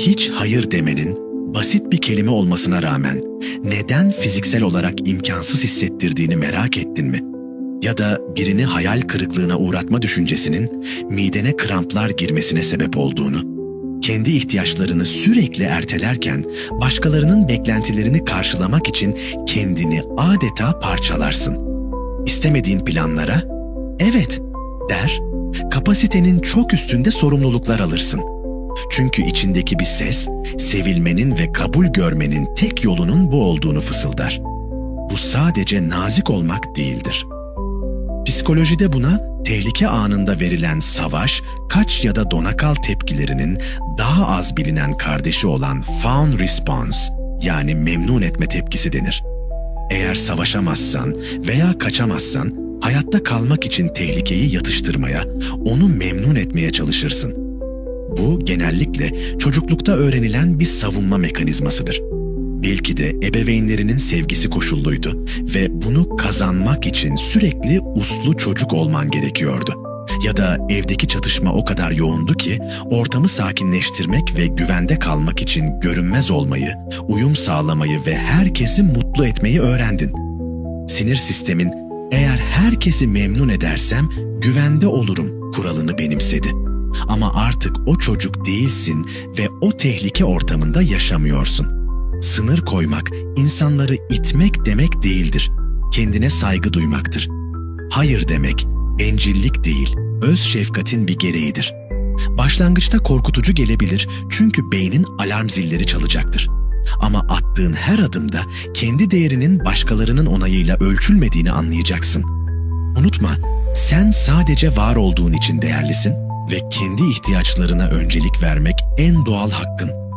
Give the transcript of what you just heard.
Hiç hayır demenin basit bir kelime olmasına rağmen neden fiziksel olarak imkansız hissettirdiğini merak ettin mi? Ya da birini hayal kırıklığına uğratma düşüncesinin midene kramplar girmesine sebep olduğunu, kendi ihtiyaçlarını sürekli ertelerken başkalarının beklentilerini karşılamak için kendini adeta parçalarsın. İstemediğin planlara evet der, kapasitenin çok üstünde sorumluluklar alırsın. Çünkü içindeki bir ses, sevilmenin ve kabul görmenin tek yolunun bu olduğunu fısıldar. Bu sadece nazik olmak değildir. Psikolojide buna tehlike anında verilen savaş, kaç ya da donakal tepkilerinin daha az bilinen kardeşi olan fawn response yani memnun etme tepkisi denir. Eğer savaşamazsan veya kaçamazsan hayatta kalmak için tehlikeyi yatıştırmaya, onu memnun etmeye çalışırsın. Bu genellikle çocuklukta öğrenilen bir savunma mekanizmasıdır. Belki de ebeveynlerinin sevgisi koşulluydu ve bunu kazanmak için sürekli uslu çocuk olman gerekiyordu. Ya da evdeki çatışma o kadar yoğundu ki ortamı sakinleştirmek ve güvende kalmak için görünmez olmayı, uyum sağlamayı ve herkesi mutlu etmeyi öğrendin. Sinir sistemin eğer herkesi memnun edersem güvende olurum kuralını benimsedi. Ama artık o çocuk değilsin ve o tehlike ortamında yaşamıyorsun. Sınır koymak, insanları itmek demek değildir. Kendine saygı duymaktır. Hayır demek, bencillik değil, öz şefkatin bir gereğidir. Başlangıçta korkutucu gelebilir çünkü beynin alarm zilleri çalacaktır. Ama attığın her adımda kendi değerinin başkalarının onayıyla ölçülmediğini anlayacaksın. Unutma, sen sadece var olduğun için değerlisin ve kendi ihtiyaçlarına öncelik vermek en doğal hakkın.